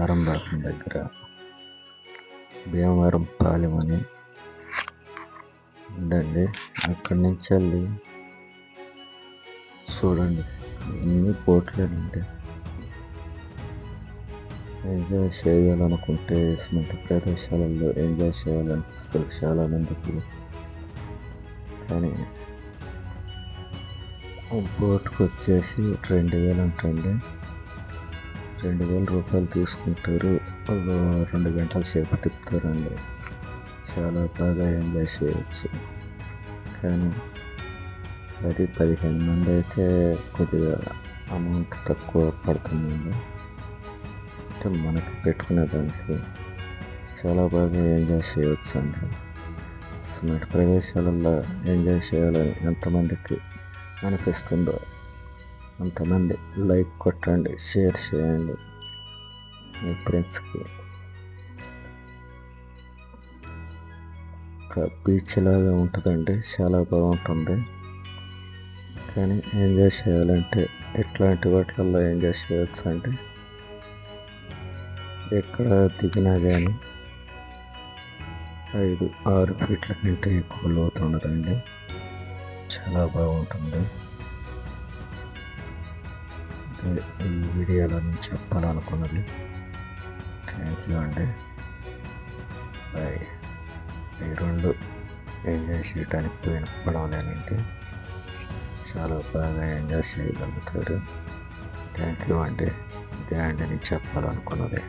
ఆరంభాతం దగ్గర భీమవరం పాలెం అని ఉందండి. అక్కడి నుంచి వెళ్ళి చూడండి. అన్ని పోట్లేనండి ఎంజాయ్ చేయాలనుకుంటే ఇటువంటి ప్రదేశాలలో ఎంజాయ్ చేయాలనిపిస్తుంది చాలా మందికి కానీ బోట్కి వచ్చేసి రెండు వేలు ఉంటుంది రెండు వేల రూపాయలు తీసుకుంటారు. రెండు గంటల సేపు తిప్పుతారండి. చాలా బాగా ఎంజాయ్ చేయవచ్చు కానీ అది పదిహేను మంది అయితే కొద్దిగా అమౌంట్ తక్కువ పడుతుందండి. అంటే మనకి పెట్టుకునే దానికి చాలా బాగా ఎంజాయ్ చేయవచ్చు అండి ఇటువంటి ప్రదేశాలలో ఎంజాయ్ చేయాలని ఎంతమందికి అనిపిస్తుందో అంతమంది లైక్ కొట్టండి షేర్ చేయండి మీ ఫ్రెండ్స్కి. ఒక బీచ్ లాగా ఉంటుందండి చాలా బాగుంటుంది. కానీ ఎంజాయ్ చేయాలంటే ఎట్లాంటి వాటిల్లో ఎంజాయ్ చేయవచ్చు అంటే ఎక్కడ దిగినా కానీ ఐదు ఆరు ఫీట్ల కంటే ఎక్కువ లోతు ఉండదండి. చాలా బాగుంటుంది. అదే ఈ వీడియోలో నేను చెప్పాలనుకున్నది. థ్యాంక్ యూ అండి. బాయ్ ఈ రెండు ఎంజాయ్ చేయడానికి పోయిన పడవలేనండి చాలా బాగా ఎంజాయ్ చేయగలుగుతారు. థ్యాంక్ యూ అండి. ఇదే అండి నేను చెప్పాలనుకున్నది.